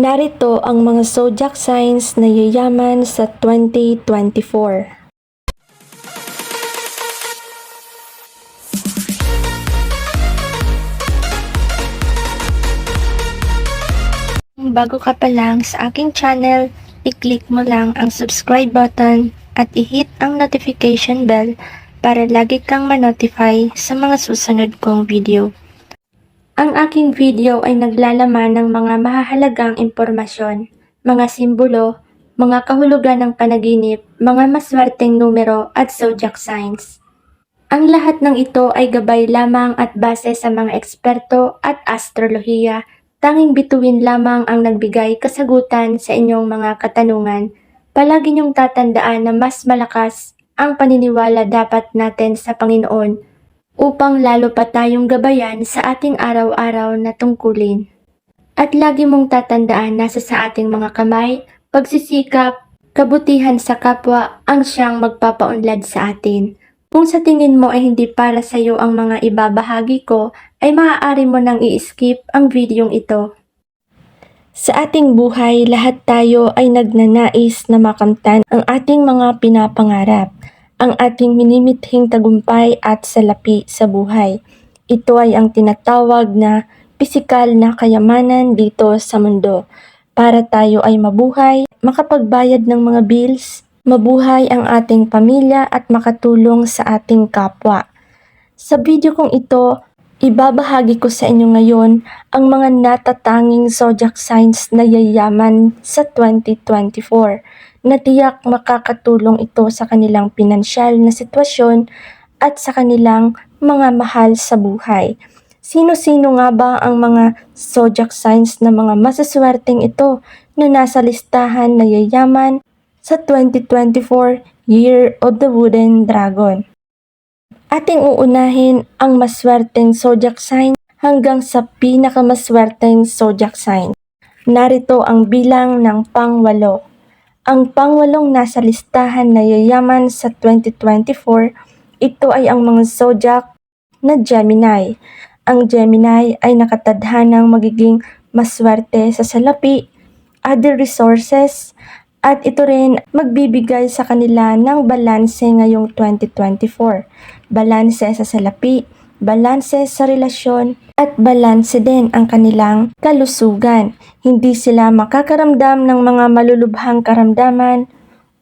Narito ang mga zodiac signs na yayaman sa 2024. Bago ka pa lang sa aking channel, i-click mo lang ang subscribe button at i-hit ang notification bell para lagi kang ma-notify sa mga susunod kong video. Ang aking video ay naglalaman ng mga mahahalagang impormasyon, mga simbolo, mga kahulugan ng panaginip, mga maswerteng numero at zodiac signs. Ang lahat ng ito ay gabay lamang at base sa mga eksperto at astrolohiya Tanging bituin lamang ang nagbigay kasagutan sa inyong mga katanungan. Palagi niyong tatandaan na mas malakas ang paniniwala dapat natin sa Panginoon upang lalo pa tayong gabayan sa ating araw-araw na tungkulin. At lagi mong tatandaan nasa sa ating mga kamay, pagsisikap, kabutihan sa kapwa ang siyang magpapaunlad sa atin. Kung sa tingin mo ay hindi para sa iyo ang mga ibabahagi ko, ay maaari mo nang i-skip ang videong ito. Sa ating buhay, lahat tayo ay nagnanais na makamtan ang ating mga pinapangarap, ang ating minimithing tagumpay at salapi sa buhay. Ito ay ang tinatawag na pisikal na kayamanan dito sa mundo para tayo ay mabuhay, makapagbayad ng mga bills, mabuhay ang ating pamilya at makatulong sa ating kapwa. Sa video kong ito, ibabahagi ko sa inyo ngayon ang mga natatanging zodiac signs na yayaman sa 2024 na tiyak makakatulong ito sa kanilang pinansyal na sitwasyon at sa kanilang mga mahal sa buhay. Sino-sino nga ba ang mga zodiac signs na mga masaswerteng ito na nasa listahan na yayaman sa 2024 Year of the Wooden Dragon. Ating uunahin ang maswerteng zodiac sign hanggang sa pinakamaswerteng zodiac sign. Narito ang bilang ng pangwalo. Ang pangwalong nasa listahan na yayaman sa 2024, ito ay ang mga zodiac na Gemini. Ang Gemini ay nakatadhanang magiging maswerte sa salapi, other resources, at ito rin magbibigay sa kanila ng balanse ngayong 2024. Balanse sa salapi, balanse sa relasyon, at balanse din ang kanilang kalusugan. Hindi sila makakaramdam ng mga malulubhang karamdaman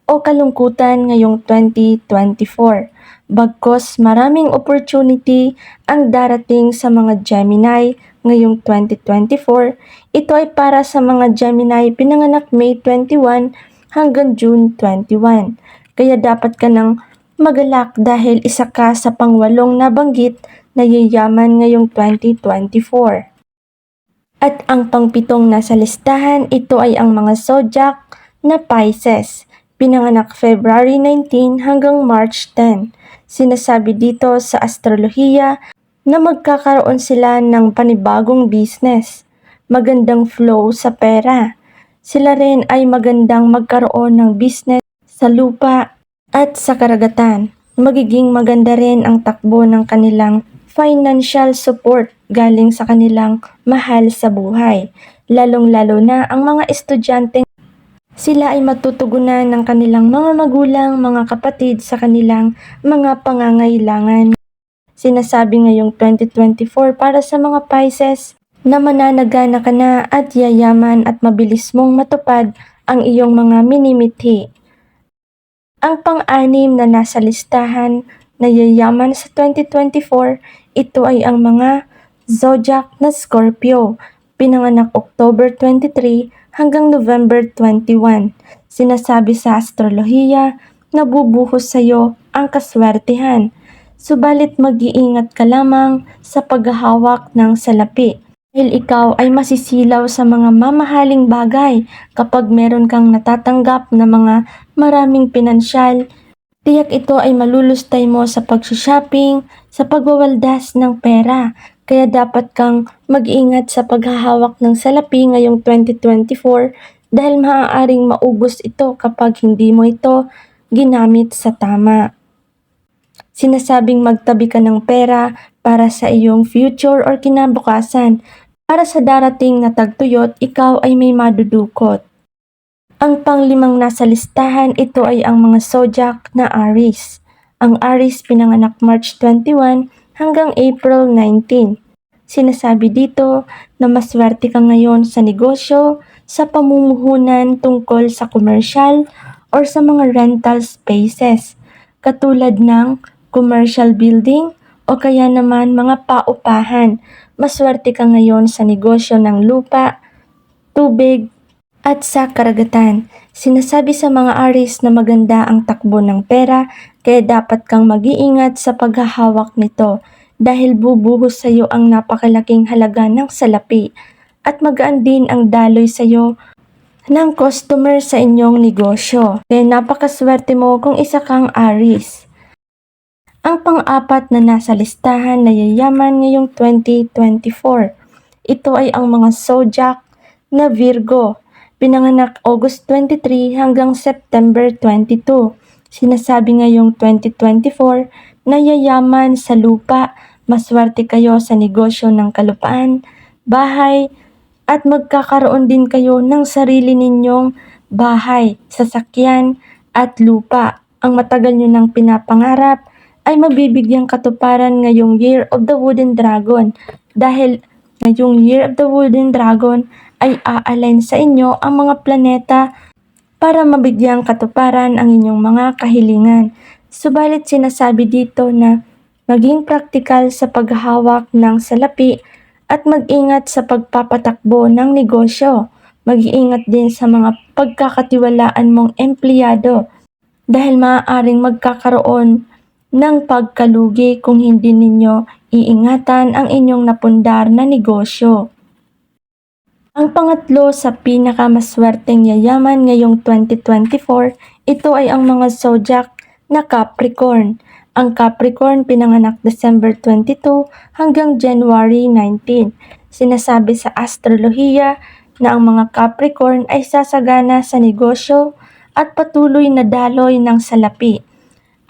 o kalungkutan ngayong 2024. Bagkos maraming opportunity ang darating sa mga Gemini ngayong 2024, ito ay para sa mga Gemini pinanganak May 21 hanggang June 21. Kaya dapat ka nang magalak dahil isa ka sa pangwalong nabanggit na yayaman ngayong 2024. At ang pangpitong nasa listahan, ito ay ang mga zodiac na Pisces, pinanganak February 19 hanggang March 10. Sinasabi dito sa astrolohiya na magkakaroon sila ng panibagong business, magandang flow sa pera, sila rin ay magandang magkaroon ng business sa lupa at sa karagatan. Magiging maganda rin ang takbo ng kanilang financial support galing sa kanilang mahal sa buhay. Lalong-lalo na ang mga estudyante sila ay matutugunan ng kanilang mga magulang, mga kapatid sa kanilang mga pangangailangan. Sinasabi ngayong 2024 para sa mga Pisces, na mananagana ka na at yayaman at mabilis mong matupad ang iyong mga minimithi. Ang pang-anim na nasa listahan na yayaman sa 2024, ito ay ang mga zodiac na Scorpio, pinanganak October 23 hanggang November 21. Sinasabi sa astrolohiya na bubuhos sa iyo ang kaswertihan, subalit mag-iingat ka lamang sa paghahawak ng salapi dahil ikaw ay masisilaw sa mga mamahaling bagay kapag meron kang natatanggap na mga maraming pinansyal. Tiyak ito ay malulustay mo sa pag-shopping, sa pagwawaldas ng pera. Kaya dapat kang mag-ingat sa paghahawak ng salapi ngayong 2024 dahil maaaring maubos ito kapag hindi mo ito ginamit sa tama. Sinasabing magtabi ka ng pera para sa iyong future or kinabukasan Para sa darating na tagtuyot, ikaw ay may madudukot. Ang panglimang nasa listahan, ito ay ang mga zodiac na Aries. Ang Aries pinanganak March 21 hanggang April 19. Sinasabi dito na maswerte ka ngayon sa negosyo, sa pamumuhunan tungkol sa commercial or sa mga rental spaces, katulad ng commercial building o kaya naman mga paupahan. Maswerte ka ngayon sa negosyo ng lupa, tubig, at sa karagatan. Sinasabi sa mga aris na maganda ang takbo ng pera kaya dapat kang mag-iingat sa paghahawak nito dahil bubuhos sa iyo ang napakalaking halaga ng salapi at magaan din ang daloy sa iyo ng customer sa inyong negosyo. Kaya napakaswerte mo kung isa kang aris. Ang pang-apat na nasa listahan na yayaman ngayong 2024. Ito ay ang mga zodiac na Virgo pinanganak August 23 hanggang September 22. Sinasabi ngayong 2024 na yayaman sa lupa, maswerte kayo sa negosyo ng kalupaan, bahay, at magkakaroon din kayo ng sarili ninyong bahay, sasakyan, at lupa. Ang matagal nyo nang pinapangarap ay mabibigyang katuparan ngayong Year of the Wooden Dragon dahil ngayong Year of the Wooden Dragon ay aalign sa inyo ang mga planeta para mabigyang katuparan ang inyong mga kahilingan. Subalit sinasabi dito na maging praktikal sa paghahawak ng salapi at mag-ingat sa pagpapatakbo ng negosyo. Mag-iingat din sa mga pagkakatiwalaan mong empleyado dahil maaaring magkakaroon ng pagkalugi kung hindi ninyo iingatan ang inyong napundar na negosyo. Ang pangatlo sa pinakamaswerteng yayaman ngayong 2024, ito ay ang mga zodiac na Capricorn. Ang Capricorn pinanganak December 22 hanggang January 19. Sinasabi sa astrolohiya na ang mga Capricorn ay sasagana sa negosyo at patuloy na daloy ng salapi.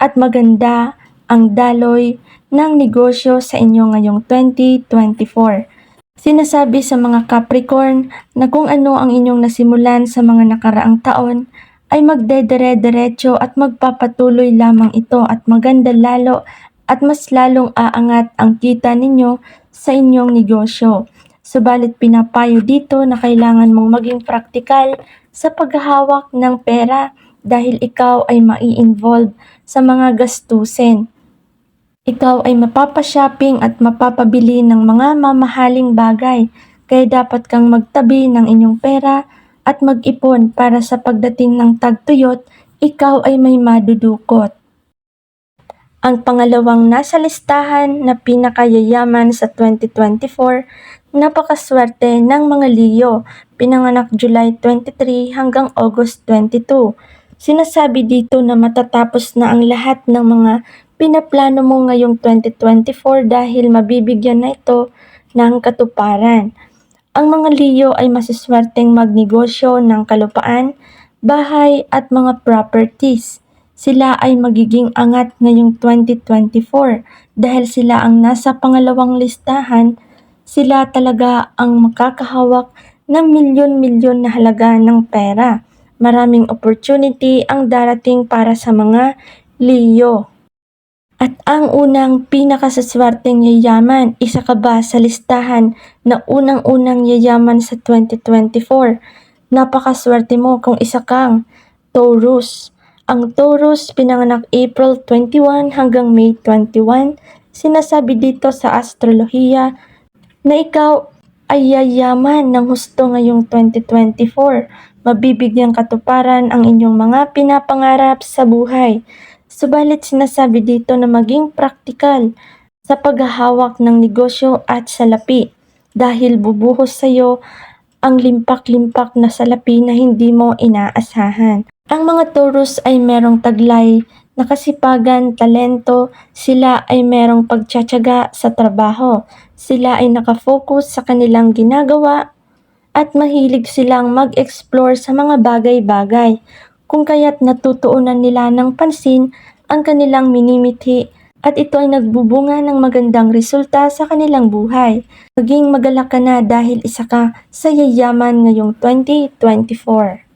At maganda ang daloy ng negosyo sa inyo ngayong 2024. Sinasabi sa mga Capricorn na kung ano ang inyong nasimulan sa mga nakaraang taon ay magdedere-derecho at magpapatuloy lamang ito at maganda lalo at mas lalong aangat ang kita ninyo sa inyong negosyo. Subalit pinapayo dito na kailangan mong maging praktikal sa paghahawak ng pera dahil ikaw ay mai-involve sa mga gastusin. Ikaw ay mapapashopping at mapapabili ng mga mamahaling bagay, kaya dapat kang magtabi ng inyong pera at mag-ipon para sa pagdating ng tagtuyot, ikaw ay may madudukot. Ang pangalawang nasa listahan na pinakayayaman sa 2024, napakaswerte ng mga Leo, pinanganak July 23 hanggang August 22. Sinasabi dito na matatapos na ang lahat ng mga pinaplano mo ngayong 2024 dahil mabibigyan na ito ng katuparan. Ang mga Leo ay masiswerteng magnegosyo ng kalupaan, bahay at mga properties. Sila ay magiging angat ngayong 2024 dahil sila ang nasa pangalawang listahan. Sila talaga ang makakahawak ng milyon-milyon na halaga ng pera. Maraming opportunity ang darating para sa mga Leo. At ang unang pinakasaswerteng yayaman, isa ka ba sa listahan na unang-unang yayaman sa 2024? Napakaswerte mo kung isa kang Taurus. Ang Taurus pinanganak April 21 hanggang May 21. Sinasabi dito sa astrolohiya na ikaw ay yayaman ng husto ngayong 2024. Mabibigyan katuparan ang inyong mga pinapangarap sa buhay. Subalit sinasabi dito na maging praktikal sa paghahawak ng negosyo at salapi dahil bubuhos sa iyo ang limpak-limpak na salapi na hindi mo inaasahan. Ang mga Taurus ay merong taglay na kasipagan, talento, sila ay merong pagtsatsaga sa trabaho. Sila ay nakafocus sa kanilang ginagawa at mahilig silang mag-explore sa mga bagay-bagay kung kaya't natutuunan nila ng pansin ang kanilang minimithi at ito ay nagbubunga ng magandang resulta sa kanilang buhay. Maging magalak ka na dahil isa ka sa yayaman ngayong 2024.